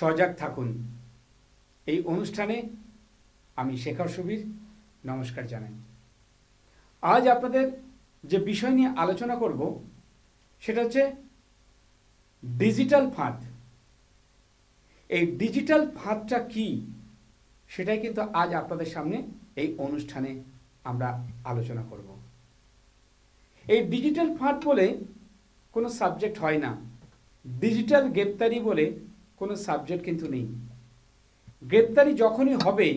সজাগ থাকুন। এই অনুষ্ঠানে আমি শেখর সুবীর নমস্কার জানাই। আজ আপনাদের যে বিষয় নিয়ে আলোচনা করব, সেটা হচ্ছে ডিজিটাল ফাঁদ। এই ডিজিটাল ফাঁদটা কি, সেটাই কিন্তু আজ আপনাদের সামনে এই অনুষ্ঠানে আমরা আলোচনা করব। এই ডিজিটাল ফাঁদ বলে কোনো সাবজেক্ট হয় না। ডিজিটাল গ্রেপ্তারি বলে কোনো সাবজেক্ট কিন্তু নেই। গ্রেপ্তারি যখনই হবে,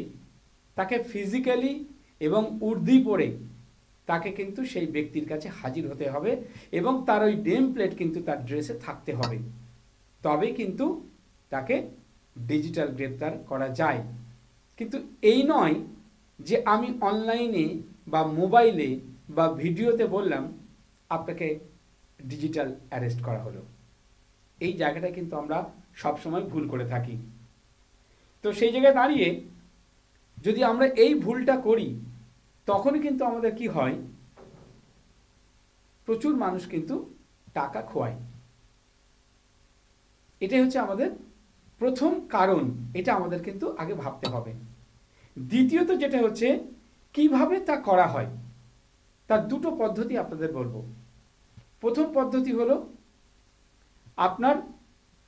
তাকে ফিজিক্যালি এবং উর্দি পড়ে তাকে কিন্তু সেই ব্যক্তির কাছে হাজির হতে হবে এবং তার ওই ডেম প্লেট কিন্তু তার ড্রেসে থাকতে হবে। তবে কিন্তু তাকে ডিজিটাল গ্রেপ্তার করা যায়। কিন্তু এই নয় যে আমি অনলাইনে বা মোবাইলে বা ভিডিওতে বললাম, আপনাকে ডিজিটাল অ্যারেস্ট করা হলো। এই জায়গাটা কিন্তু আমরা সবসময় ভুল করে থাকি। তো সেই জায়গায় দাঁড়িয়ে যদি আমরা এই ভুলটা করি, তখনই কিন্তু আমাদের কি হয়? প্রচুর মানুষ কিন্তু টাকা খোয়ায়। এটাই হচ্ছে আমাদের প্রথম কারণ, এটা আমাদের কিন্তু আগে ভাবতে হবে। দ্বিতীয়ত যেটা হচ্ছে, কীভাবে তা করা হয়? তার দুটো পদ্ধতি আপনাদের বলব। প্রথম পদ্ধতি হলো আপনার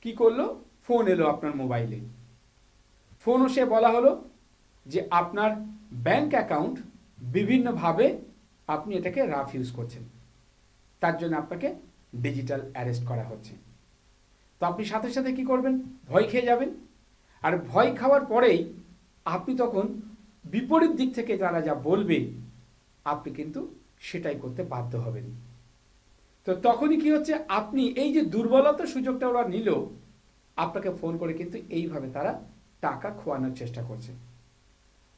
কি করল? ফোন এলো আপনার মোবাইলে ফোন সে বলা হলো যে আপনার ব্যাংক অ্যাকাউন্ট বিভিন্নভাবে আপনি এটাকে রাফ ইউজ করছেন। তার জন্য আপনাকে ডিজিটাল অ্যারেস্ট করা হচ্ছে। তো আপনি সাথে সাথে কি করবেন? ভয় খেয়ে যাবেন। আর ভয় খাওয়ার পরেই আপনি তখন বিপরীত দিক থেকে তারা যা বলবে, আপনি কিন্তু সেটাই করতে বাধ্য হবেন। তো তখনই কি হচ্ছে? আপনি এই যে দুর্বলতার সুযোগটা ওরা নিল, আপনাকে ফোন করে কিন্তু এইভাবে তারা টাকা খোয়ানোর চেষ্টা করছে।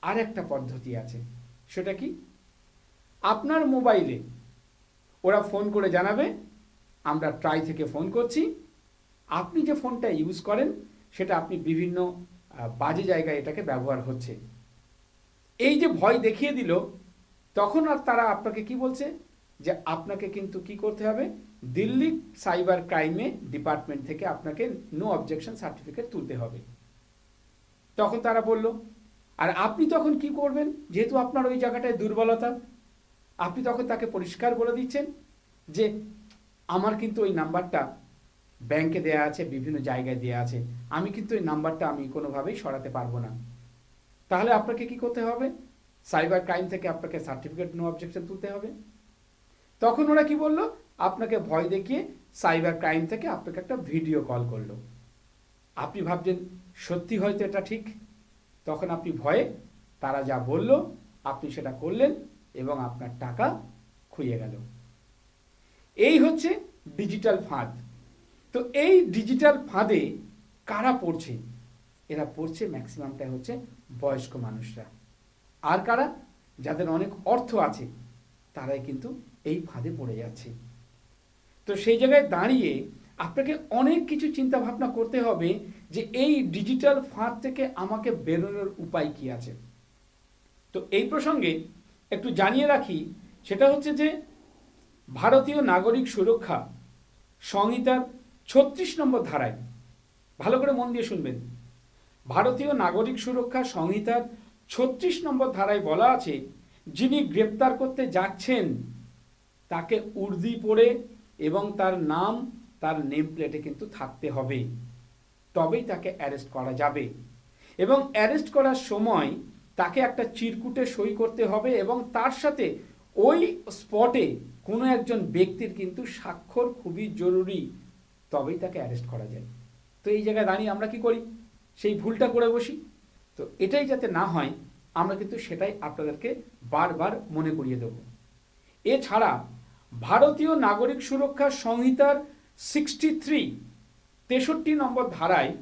আর একটা পদ্ধতি আছে, সেটা কি? আপনার মোবাইলে ওরা ফোন করে জানাবে, আমরা ট্রাই থেকে ফোন করছি। আপনি যে ফোনটা ইউজ করেন, সেটা আপনি বিভিন্ন বাজে জায়গায় এটাকে ব্যবহার হচ্ছে। এই যে ভয় দেখিয়ে দিল, তখন আর তারা আপনাকে কি বলছে? যে আপনাকে কিন্তু কি করতে হবে? দিল্লি সাইবার ক্রাইমে ডিপার্টমেন্ট থেকে আপনাকে নো অবজেকশন সার্টিফিকেট তুলতে হবে। তখন তারা বলল, আর আপনি তখন কি করবেন? যেহেতু আপনার ওই জায়গাটায় দুর্বলতা, আপনি তখন তাকে পরিষ্কার বলে দিচ্ছেন যে আমার কিন্তু ওই নাম্বারটা ব্যাংকে দেয়া আছে, বিভিন্ন জায়গায় দেয়া আছে। আমি কিন্তু ওই নাম্বারটা আমি কোনোভাবেই সরাতে পারব না। তাহলে আপনাকে কি করতে হবে? সাইবার ক্রাইম থেকে আপনাকে সার্টিফিকেট নো অবজেকশন তুলতে হবে। তখন ওরা কি বলল? আপনাকে ভয় দেখিয়ে সাইবার ক্রাইম থেকে আপনাকে একটা ভিডিও কল করল। আপনি ভাবছেন, সত্যি হয়তো এটা ঠিক? তখন আপনি ভয়ে তারা যা বলল, আপনি সেটা করলেন এবং আপনার টাকা খুইয়ে গেল। এই হচ্ছে ডিজিটাল ফাঁদ। তো এই ডিজিটাল ফাঁদে কারা পড়ছে? এরা পড়ছে ম্যাক্সিমামটাই হচ্ছে বয়স্ক মানুষরা। আর কারা? যাদের অনেক অর্থ আছে, তারাই কিন্তু এই ফাঁদে পড়ে যাচ্ছে। তো সেই জায়গায় দাঁড়িয়ে আপনাকে অনেক কিছু চিন্তা ভাবনা করতে হবে যে এই ডিজিটাল ফাঁদ থেকে আমাকে বেরোনোর উপায় কি আছে। তো এই প্রসঙ্গে একটু জানিয়ে রাখি, সেটা হচ্ছে যে ভারতীয় নাগরিক সুরক্ষা সংহিতার ছত্রিশ নম্বর ধারায়, ভালো করে মন দিয়ে শুনবেন। ভারতীয় নাগরিক সুরক্ষা সংহিতার ছত্রিশ নম্বর ধারায় বলা আছে, যিনি গ্রেপ্তার করতে যাচ্ছেন তাকে উর্দি পড়ে এবং তার নাম, তার নেম প্লেটে কিন্তু থাকতে হবে। তবেই তাকে অ্যারেস্ট করা যাবে। এবং অ্যারেস্ট করার সময় তাকে একটা চিরকুটে সই করতে হবে এবং তার সাথে ওই স্পটে কোনো একজন ব্যক্তির কিন্তু স্বাক্ষর খুবই জরুরি। তবেই তাকে অ্যারেস্ট করা যায়। তো এই জায়গায় দাঁড়িয়ে আমরা কি করি? সেই ভুলটা করে বসি। তো এটাই যাতে না হয়, আমরা কিন্তু সেটাই আপনাদেরকে বারবার মনে করিয়ে দেব। এছাড়া ভারতীয় নাগরিক সুরক্ষা সংহিতার সিক্সটি থ্রি তেষট্টি নম্বর ধারায়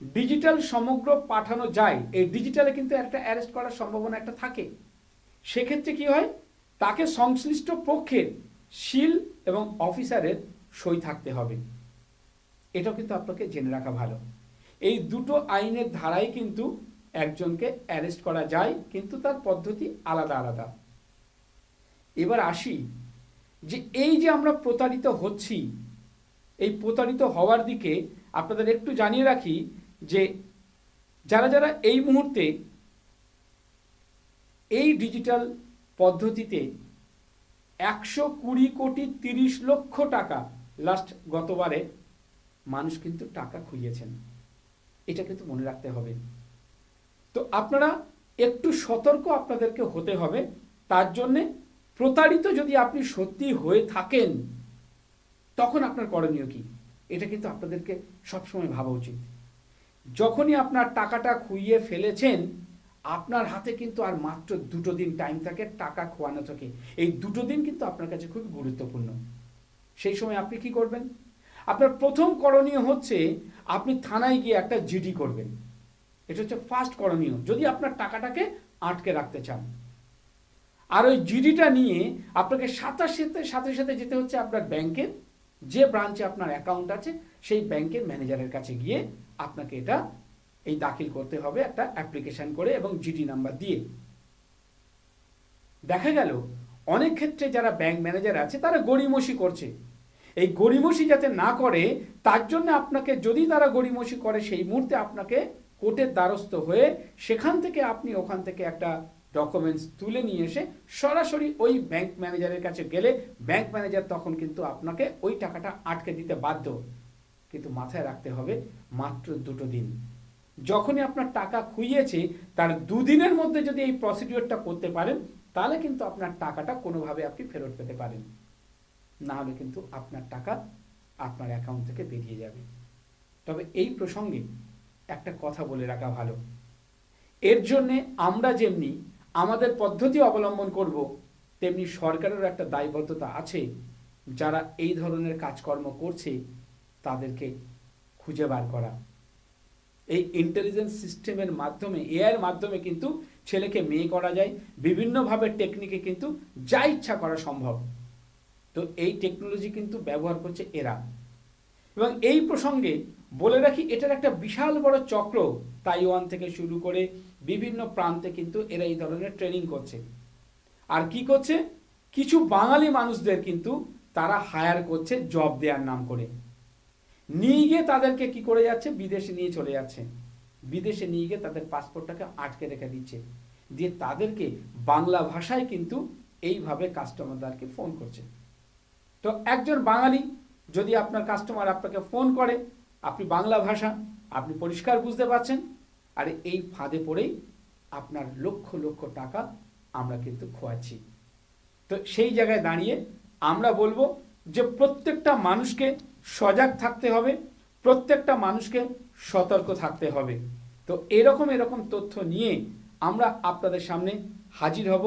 ডিজিটাল সমগ্র পাঠানো যায়। এই ডিজিটালে কিন্তু একটা অ্যারেস্ট করার সম্ভাবনা একটা থাকে। সেক্ষেত্রে কি হয়? তাকে সংশ্লিষ্ট পক্ষের শিল এবং অফিসারের সই থাকতে হবে। এটাও কিন্তু আপনাকে জেনে রাখা ভালো। এই দুটো আইনের ধারায় কিন্তু একজনকে অ্যারেস্ট করা যায়, কিন্তু তার পদ্ধতি আলাদা আলাদা। এবার আসি যে এই যে আমরা প্রতারিত হচ্ছি, এই প্রতারিত হওয়ার দিকে আপনাদের একটু জানিয়ে রাখি যে যারা যারা এই মুহূর্তে এই ডিজিটাল পদ্ধতিতে একশো কুড়ি কোটি তিরিশ লক্ষ টাকা লাস্ট গতবারে মানুষ কিন্তু টাকা খুইয়েছেন। এটা কিন্তু মনে রাখতে হবে। তো আপনারা একটু সতর্ক আপনাদেরকে হতে হবে। তার জন্যে প্রতারিত যদি আপনি সত্যি হয়ে থাকেন, তখন আপনার করণীয় কি? এটা কিন্তু আপনাদেরকে সবসময় ভাবা উচিত। যখনই আপনার টাকাটা খুইয়ে ফেলেছেন, আপনার হাতে কিন্তু আর মাত্র দুটো দিন টাইম থাকে টাকা খোয়ানো থাকে। এই দুটো দিন কিন্তু আপনার কাছে খুবই গুরুত্বপূর্ণ। সেই সময় আপনি কি করবেন? আপনার প্রথম করণীয় হচ্ছে আপনি থানায় গিয়ে একটা জিডি করবেন। এটা হচ্ছে ফার্স্ট করণীয়। যদি আপনার টাকাটাকে আটকে রাখতে চান আর ওই জিডিটা নিয়ে আপনাকে সাথে সাথে সাথে যেতে হচ্ছে আপনার ব্যাংকের যে ব্রাঞ্চে আপনার অ্যাকাউন্ট আছে, সেই ব্যাংকের ম্যানেজারের কাছে গিয়ে আপনাকে এটা এই দাখিল করতে হবে একটা অ্যাপ্লিকেশন করে এবং জিডি নাম্বার দিয়ে। দেখা গেল, অনেক ক্ষেত্রে যারা ব্যাংক ম্যানেজার আছে, তারা গড়িমসি করছে। এই গড়িমসি যাতে না করে, তার জন্য আপনাকে যদি তারা গড়িমসি করে, সেই মুহূর্তে আপনাকে কোর্টের দ্বারস্থ হয়ে সেখান থেকে আপনি ওখান থেকে একটা ডকুমেন্টস তুলে নিয়ে এসে সরাসরি ওই ব্যাংক ম্যানেজারের কাছে গেলে ব্যাংক ম্যানেজার তখন কিন্তু আপনাকে ওই টাকাটা আটকে দিতে বাধ্য। কিন্তু মাথায় রাখতে হবে, মাত্র দুটো দিন। যখনই আপনার টাকা খুইয়েছে, তার দুদিনের মধ্যে যদি এই প্রসিডিওরটা করতে পারেন, তাহলে কিন্তু আপনার টাকাটা কোনোভাবে আপনি ফেরত পেতে পারেন। না হলে কিন্তু আপনার টাকা আপনার অ্যাকাউন্ট থেকে বেরিয়ে যাবে। তবে এই প্রসঙ্গে একটা কথা বলে রাখা ভালো। এর জন্যে আমরা যেমনি আমাদের পদ্ধতি অবলম্বন করব, তেমনি সরকারেরও একটা দায়বদ্ধতা আছে। যারা এই ধরনের কাজকর্ম করছে, তাদেরকে খুঁজে বার করা। এই ইন্টেলিজেন্স সিস্টেমের মাধ্যমে এআইয়ের মাধ্যমে কিন্তু ছেলেকে মেয়ে করা যায়, বিভিন্নভাবে টেকনিকে কিন্তু যা ইচ্ছা করা সম্ভব। তো এই টেকনোলজি কিন্তু ব্যবহার করছে এরা। এবং এই প্রসঙ্গে বলে রাখি, এটার একটা বিশাল বড় চক্র তাইওয়ান থেকে শুরু করে বিভিন্ন প্রান্তে কিন্তু এরা এই ধরনের ট্রেনিং করছে। আর কি করছে? কিছু বাঙালি মানুষদের কিন্তু তারা হায়ার করছে জব দেওয়ার নাম করে। নিয়ে গিয়ে তাদেরকে কি করে যাচ্ছে? বিদেশে নিয়ে চলে যাচ্ছে। বিদেশে নিয়ে গিয়ে তাদের পাসপোর্টটাকে আটকে রেখে দিচ্ছে। দিয়ে তাদেরকে বাংলা ভাষায় কিন্তু এইভাবে কাস্টমারদেরকে ফোন করছে। তো একজন বাঙালি যদি আপনার কাস্টমার আপনাকে ফোন করে আপনি বাংলা ভাষা, আপনি পরিষ্কার বুঝতে পারছেন, আর এই ফাঁদে পড়েই আপনার লক্ষ লক্ষ টাকা আমরা কিন্তু খোয়াচ্ছি। তো সেই জায়গায় দাঁড়িয়ে আমরা বলব যে প্রত্যেকটা মানুষকে সজাগ থাকতে হবে, প্রত্যেকটা মানুষকে সতর্ক থাকতে হবে। তো এরকম এরকম তথ্য নিয়ে আমরা আপনাদের সামনে হাজির হব,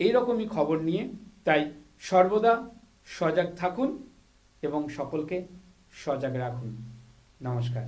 এইরকমই খবর নিয়ে। তাই সর্বদা সজাগ থাকুন এবং সকলকে সজাগ রাখুন। নমস্কার।